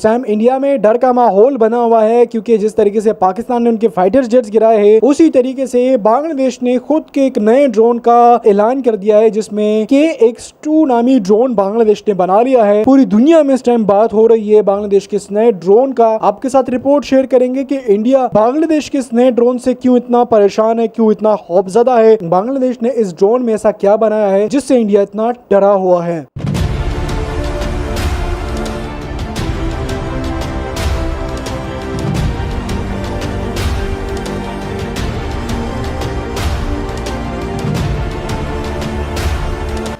इस time India में डर का माहौल बना हुआ है, क्योंकि जिस तरीके से पाकिस्तान ने उनके फाइटर जेट्स गिराए हैं, उसी तरीके से बांग्लादेश ने खुद के एक नए ड्रोन का ऐलान कर दिया है, जिसमें के एक्स टू नामी ड्रोन बांग्लादेश ने बना लिया है। पूरी दुनिया में इस टाइम बात हो रही है बांग्लादेश के इस नए ड्रोन का। आपके साथ रिपोर्ट शेयर करेंगे की इंडिया बांग्लादेश के इस नए ड्रोन से क्यों इतना परेशान है, क्यों इतना खौफजदा है? बांग्लादेश ने इस ड्रोन में ऐसा क्या बनाया है, जिससे इंडिया इतना डरा हुआ है?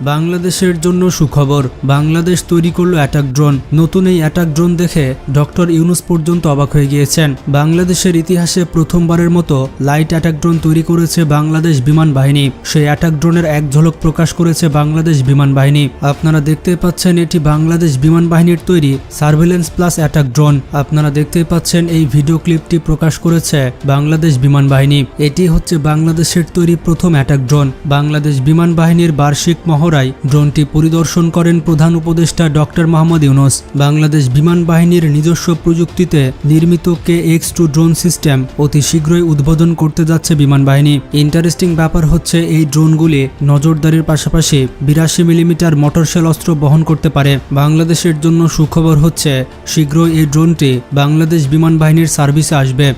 বাংলাদেশের জন্য সুখবর, বাংলাদেশ তৈরি করল অ্যাটাক ড্রোন নতুন এই অ্যাটাক ড্রোন দেখে ডক্টর ইউনুস পর্যন্ত অবাক হয়ে গিয়েছেন। বাংলাদেশের ইতিহাসে প্রথমবারের মতো লাইট অ্যাটাক ড্রোন তৈরি করেছে বাংলাদেশ বিমান বাহিনী। সেই অ্যাটাক ড্রোনের এক ঝলক প্রকাশ করেছে বাংলাদেশ বিমান বাহিনী। আপনারা দেখতে পাচ্ছেন এটি বাংলাদেশ বিমান বাহিনীর তৈরি সার্ভেলেন্স প্লাস অ্যাটাক ড্রোন আপনারা দেখতে পাচ্ছেন এই ভিডিও ক্লিপটি প্রকাশ করেছে বাংলাদেশ বিমান বাহিনী। এটি হচ্ছে বাংলাদেশের তৈরি প্রথম অ্যাটাক ড্রোন বাংলাদেশ বিমান বাহিনীর বার্ষিক মহড়ায় ড্রোনটি পরিদর্শন করেন প্রধান উপদেষ্টা ডক্টর মোহাম্মদ ইউনুস। বাংলাদেশ বিমান বাহিনীর নিজস্ব প্রযুক্তিতে নির্মিত K X two drone system অতি শীঘ্রই উদ্বোধন করতে যাচ্ছে বিমান বাহিনী। ইন্টারেস্টিং ব্যাপার হচ্ছে এই ড্রোনগুলি নজরদারির পাশাপাশি বিরাশি মিলিমিটার মোটরশেল অস্ত্র বহন করতে পারে। বাংলাদেশের জন্য সুখবর হচ্ছে, শীঘ্রই এই ড্রোনটি বাংলাদেশ বিমান বাহিনীর সার্ভিসে আসবে।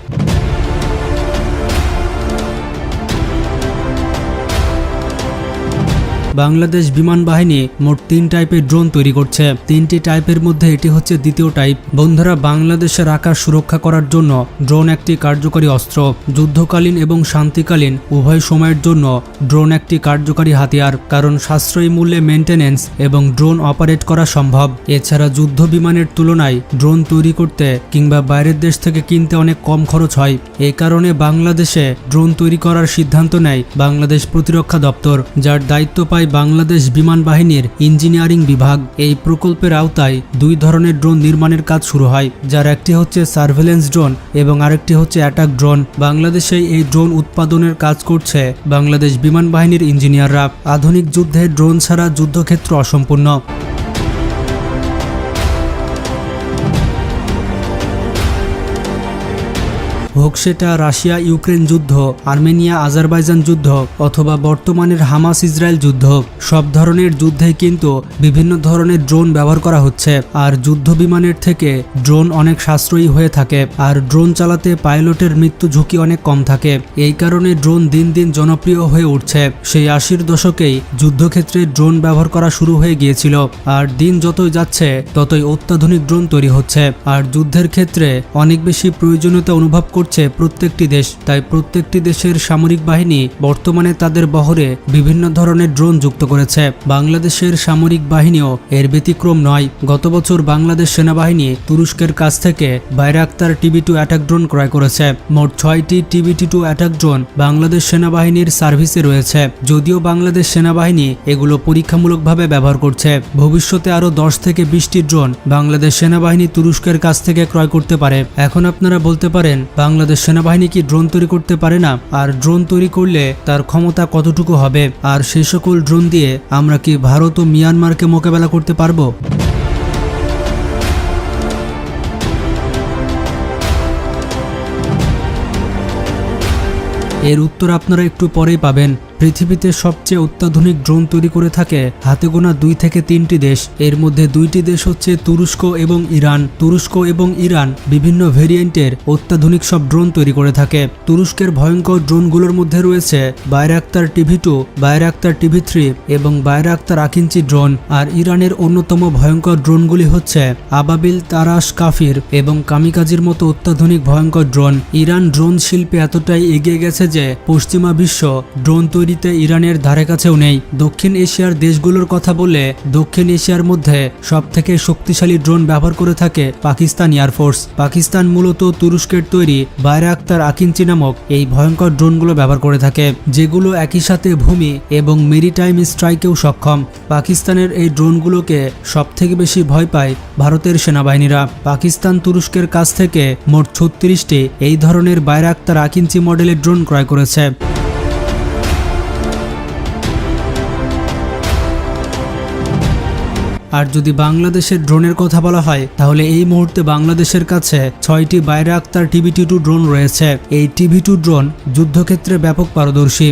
বাংলাদেশ বিমান বাহিনী মোট তিন টাইপের ড্রোন তৈরি করছে। তিনটি টাইপের মধ্যে এটি হচ্ছে দ্বিতীয় টাইপ বন্ধুরা, বাংলাদেশের আকাশ সুরক্ষা করার জন্য ড্রোন একটি কার্যকরী অস্ত্র। যুদ্ধকালীন এবং শান্তিকালীন উভয় সময়ের জন্য ড্রোন একটি কার্যকরী হাতিয়ার, কারণ সাশ্রয়ী মূল্যে মেনটেনেন্স এবং ড্রোন অপারেট করা সম্ভব। এছাড়া যুদ্ধ বিমানের তুলনায় ড্রোন তৈরি করতে কিংবা বাইরের দেশ থেকে কিনতে অনেক কম খরচ হয়। এই কারণে বাংলাদেশে ড্রোন তৈরি করার সিদ্ধান্ত নেয় বাংলাদেশ প্রতিরক্ষা দপ্তর, যার দায়িত্ব পায় বাংলাদেশ বিমান বাহিনীর ইঞ্জিনিয়ারিং বিভাগ। এই প্রকল্পের আওতায় দুই ধরনের ড্রোন নির্মাণের কাজ শুরু হয়, যার একটি হচ্ছে সার্ভেলেন্স ড্রোন এবং আরেকটি হচ্ছে অ্যাটাক ড্রোন। বাংলাদেশে এই ড্রোন উৎপাদনের কাজ করছে বাংলাদেশ বিমান বাহিনীর ইঞ্জিনিয়াররা। আধুনিক যুদ্ধে ড্রোন ছাড়া যুদ্ধক্ষেত্র অসম্পূর্ণ। হোক সেটা রাশিয়া ইউক্রেন যুদ্ধ, আর্মেনিয়া আজারবাইজান যুদ্ধ অথবা বর্তমানের হামাস ইসরায়েল যুদ্ধ, সব ধরনের যুদ্ধে কিন্তু বিভিন্ন ধরনের ড্রোন ব্যবহার করা হচ্ছে। আর যুদ্ধ বিমানের থেকে ড্রোন অনেক সাশ্রয়ী হয়ে থাকে। আর ড্রোন চালাতে পাইলটের মৃত্যু ঝুঁকি অনেক কম থাকে। এই কারণে ড্রোন দিন দিন জনপ্রিয় হয়ে উঠছে। সেই আশির দশকেই যুদ্ধক্ষেত্রে ড্রোন ব্যবহার করা শুরু হয়ে গিয়েছিল। আর দিন যতই যাচ্ছে, ততই অত্যাধুনিক ড্রোন তৈরি হচ্ছে। আর যুদ্ধের ক্ষেত্রে অনেক বেশি প্রয়োজনীয়তা অনুভব করছে প্রত্যেকটি দেশ। তাই প্রত্যেকটি দেশের সামরিক বাহিনী বর্তমানে তাদের বহরে বিভিন্ন ধরনের ড্রোন যুক্ত করেছে। বাংলাদেশের সামরিক বাহিনীও এর ব্যতিক্রম নয়। গত বছর বাংলাদেশ সেনাবাহিনী তুরস্কের কাছ থেকে Bayraktar TB two attack drone ক্রয় করেছে। মোট ছয়টি টিভিটি টু অ্যাটাক ড্রোন বাংলাদেশ সেনাবাহিনীর সার্ভিসে রয়েছে। যদিও বাংলাদেশ সেনাবাহিনী এগুলো পরীক্ষামূলকভাবে ব্যবহার করছে। ভবিষ্যতে আরও দশ থেকে বিশটি ড্রোন বাংলাদেশ সেনাবাহিনী তুরস্কের কাছ থেকে ক্রয় করতে পারে। এখন আপনারা বলতে পারেন বাংলাদেশ সেনাবাহিনী কি ড্রোন তৈরি করতে পারে না, আর ড্রোন তৈরি করলে তার ক্ষমতা কতটুকু হবে? আর সেই সকল ড্রোন দিয়ে আমরা কি ভারত ও মিয়ানমারকে মোকাবেলা করতে পারব? এর উত্তর আপনারা একটু পরেই পাবেন। পৃথিবীতে সবচেয়ে অত্যাধুনিক ড্রোন তৈরি করে থাকে হাতে গোনা দুই থেকে তিনটি দেশ। এর মধ্যে দুইটি দেশ হচ্ছে তুরস্ক এবং ইরান। তুরস্ক এবং ইরান বিভিন্ন ভেরিয়েন্টের অত্যাধুনিক সব ড্রোন তৈরি করে থাকে। তুরস্কের ভয়ঙ্কর ড্রোনগুলোর মধ্যে রয়েছে Bayraktar TV two Bayraktar TV three এবং বায়রাক্তার আকিঞ্চি ড্রোন। আর ইরানের অন্যতম ভয়ঙ্কর ড্রোনগুলি হচ্ছে আবাবিল তারাস কাফির এবং কামিকাজির মতো অত্যাধুনিক ভয়ঙ্কর ড্রোন। ইরান ড্রোন শিল্পে এতটাই এগিয়ে গেছে যে পশ্চিমা বিশ্ব ড্রোন তৈরিতে ইরানের ধারে কাছেও নেই। দক্ষিণ এশিয়ার দেশগুলোর কথা বললে দক্ষিণ এশিয়ার মধ্যে সব থেকে শক্তিশালী ড্রোন ব্যবহার করে থাকে পাকিস্তান এয়ারফোর্স পাকিস্তান মূলত তুরস্কের তৈরি বাইরে আক্তার আকিঞ্চি নামক এই ভয়ঙ্কর ড্রোনগুলো ব্যবহার করে থাকে, যেগুলো একই সাথে ভূমি এবং মেরিটাইম স্ট্রাইকেও সক্ষম। পাকিস্তানের এই ড্রোনগুলোকে সব থেকে বেশি ভয় পায় ভারতের সেনাবাহিনীরা। পাকিস্তান তুরস্কের কাছ থেকে মোট ছত্রিশটি এই ধরনের বাইরাক্তার আকিঞ্চি মডেলের ড্রোন ক্রয় করেছে। আর যদি বাংলাদেশের ড্রোনের কথা বলা হয়, তাহলে এই মুহূর্তে বাংলাদেশের কাছে ছয়টি বাইরে আক্তার টিভি টু ড্রোন রয়েছে। এই টিভি টু ড্রোন যুদ্ধক্ষেত্রে ব্যাপক পারদর্শী।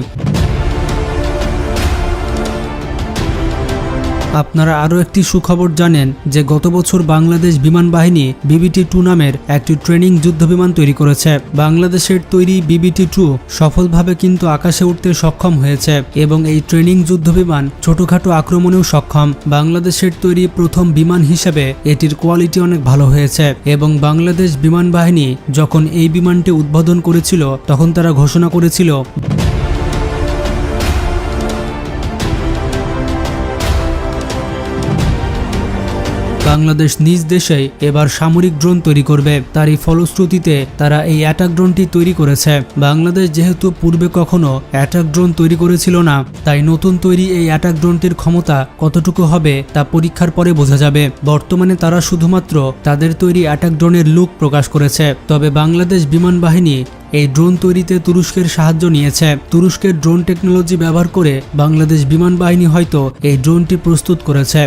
আপনারা আরও একটি সুখবর জানেন যে গত বছর বাংলাদেশ বিমান বাহিনী বিবিটি টু নামের একটি ট্রেনিং যুদ্ধবিমান তৈরি করেছে। বাংলাদেশের তৈরি বিবিটি টু সফলভাবে কিন্তু আকাশে উঠতে সক্ষম হয়েছে এবং এই ট্রেনিং যুদ্ধবিমান ছোটখাটো আক্রমণেও সক্ষম। বাংলাদেশের তৈরি প্রথম বিমান হিসেবে এটির কোয়ালিটি অনেক ভালো হয়েছে এবং বাংলাদেশ বিমান বাহিনী যখন এই বিমানটি উদ্বোধন করেছিল, তখন তারা ঘোষণা করেছিল বাংলাদেশ নিজ দেশেই এবার সামরিক ড্রোন তৈরি করবে। তারই ফলশ্রুতিতে তারা এই অ্যাটাক ড্রোনটি তৈরি করেছে। বাংলাদেশ যেহেতু পূর্বে কখনো অ্যাটাক ড্রোন তৈরি করেছিল না, তাই নতুন তৈরি এই অ্যাটাক ড্রোনটির ক্ষমতা কতটুকু হবে তা পরীক্ষার পরে বোঝা যাবে। বর্তমানে তারা শুধুমাত্র তাদের তৈরি অ্যাটাক ড্রোনের লুক প্রকাশ করেছে। তবে বাংলাদেশ বিমান বাহিনী এই ড্রোন তৈরিতে তুরস্কের সাহায্য নিয়েছে। তুরস্কের ড্রোন টেকনোলজি ব্যবহার করে বাংলাদেশ বিমান বাহিনী হয়তো এই ড্রোনটি প্রস্তুত করেছে।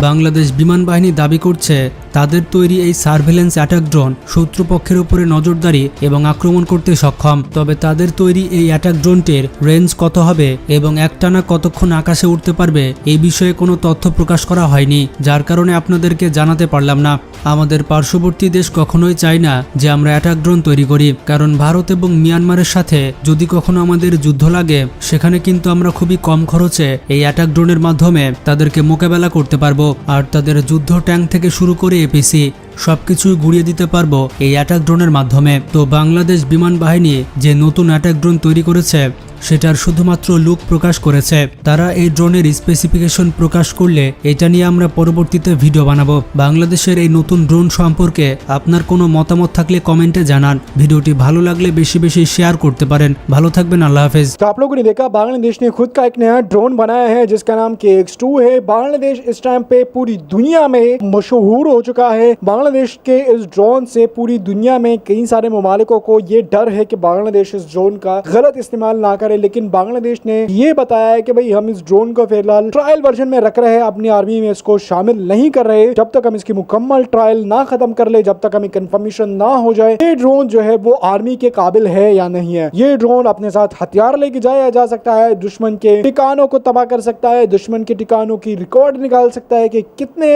বাংলাদেশ বিমান বাহিনী দাবি করছে তাদের তৈরি এই সার্ভেলেন্স অ্যাটাক ড্রোন শত্রুপক্ষের উপরে নজরদারি এবং আক্রমণ করতে সক্ষম। তবে তাদের তৈরি এই অ্যাটাক ড্রোনটির রেঞ্জ কত হবে এবং একটানা কতক্ষণ আকাশে উঠতে পারবে এই বিষয়ে কোনো তথ্য প্রকাশ করা হয়নি, যার কারণে আপনাদেরকে জানাতে পারলাম না। আমাদের পার্শ্ববর্তী দেশ কখনোই চায় না যে আমরা অ্যাটাক ড্রোন তৈরি করি, কারণ ভারত এবং মিয়ানমারের সাথে যদি কখনো আমাদের যুদ্ধ লাগে, সেখানে কিন্তু আমরা খুবই কম খরচে এই অ্যাটাক ড্রোনের মাধ্যমে তাদেরকে মোকাবেলা করতে পারব। আর তাদের যুদ্ধ ট্যাঙ্ক থেকে শুরু করে পিসি সবকিছুই গুড়িয়ে দিতে পারবো এই অ্যাটাক ড্রোনের মাধ্যমে তো বাংলাদেশ বিমান বাহিনী যে নতুন অ্যাটাক ড্রোন তৈরি করেছে সেটার শুধুমাত্র লুক প্রকাশ করেছে তারা এই ড্রোনের স্পেসিফিকেশন প্রকাশ করলে এটা নিয়ে আমরা পরবর্তীতে ভিডিও বানাবো বাংলাদেশের এই নতুন ড্রোন সম্পর্কে আপনার কোনো মতামত থাকলে কমেন্টে জানান ভিডিওটি ভালো লাগলে বেশি বেশি শেয়ার করতে পারেন ভালো থাকবেন আল্লাহ হাফেজ तो आप लोगों ने देखा बांग्लादेश ने खुद का एक नया ड्रोन बनाया है जिसका नाम के एक्स टू है बांग्लादेश इस टाइम पे पूरी दुनिया में मशहूर हो चुका है बांग्लादेश के इस ड्रोन से पूरी दुनिया में कई सारे ममालिकों को ये डर है कि बांग्लादेश इस ड्रोन का गलत इस्तेमाल ना करे। लेकिन बांग्लादेश ने ये बताया है कि भाई, हम इस ड्रोन को फ़िलहाल ट्रायल वर्जन में रख रहे हैं। अपनी आर्मी में इसको शामिल नहीं कर रहे। जब तक हम इसकी मुकम्मल ट्रायल ना खत्म कर ले, जब तक हमें कंफर्मेशन ना हो जाए, ये ड्रोन जो है वो आर्मी के काबिल है या नहीं है? ये ड्रोन अपने साथ हथियार लेके जाया जा सकता है, दुश्मन के ठिकानों को तबाह कर सकता है, दुश्मन के ठिकानों की रिकॉर्ड निकाल सकता है कि कितने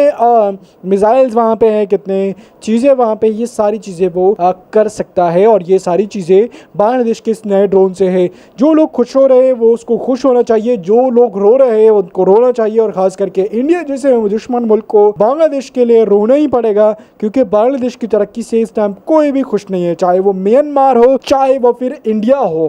मिसाइल्स वहाँ पे हैं, कितने चीज़ें वहाँ पे ये सारी चीज़ें वो अ, कर सकता है और ये सारी चीज़ें बांग्लादेश के इस नए ड्रोन से है। जो लोग खुश हो रहे हैं वो उसको खुश होना चाहिए। जो लोग रो रहे हैं उनको रोना चाहिए और ख़ास करके इंडिया जैसे दुश्मन मुल्क को बांग्लादेश के लिए रोना ही पड़ेगा क्योंकि बांग्लादेश की तरक्की से इस टाइम कोई भी खुश नहीं है चाहे वो म्यांमार हो चाहे वो फिर इंडिया हो।